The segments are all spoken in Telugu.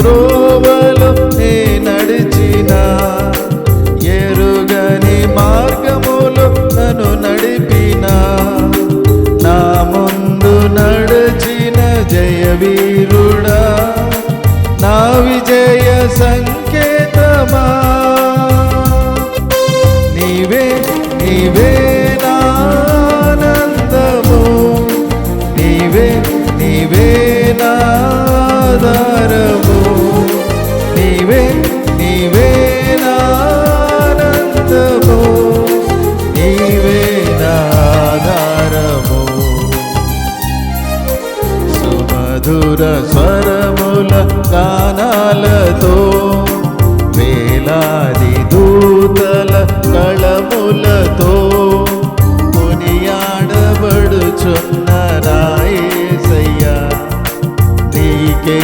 త్రోవలో నే నడిచిన ఎరుగని మార్గములో నన్ను నడిపిన. నా ముందు నడిచిన జయవీరు కళములతో వేలాది దూతల కళములతో కొనియాడబడుచున్న రాయేసయ్యా నీకే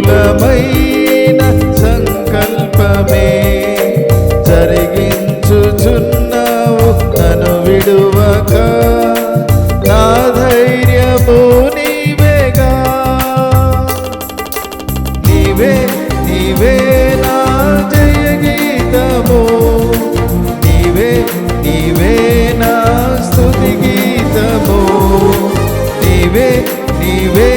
అనుకూలమైన సంకల్పమే జరిగించుచున్నావు నన్ను విడువక. నా ధైర్యము నీవేగా. నీవే నీవే నా జయ గీతము నీవే నీవే నా స్తుతి గీతము. నీవే నీవే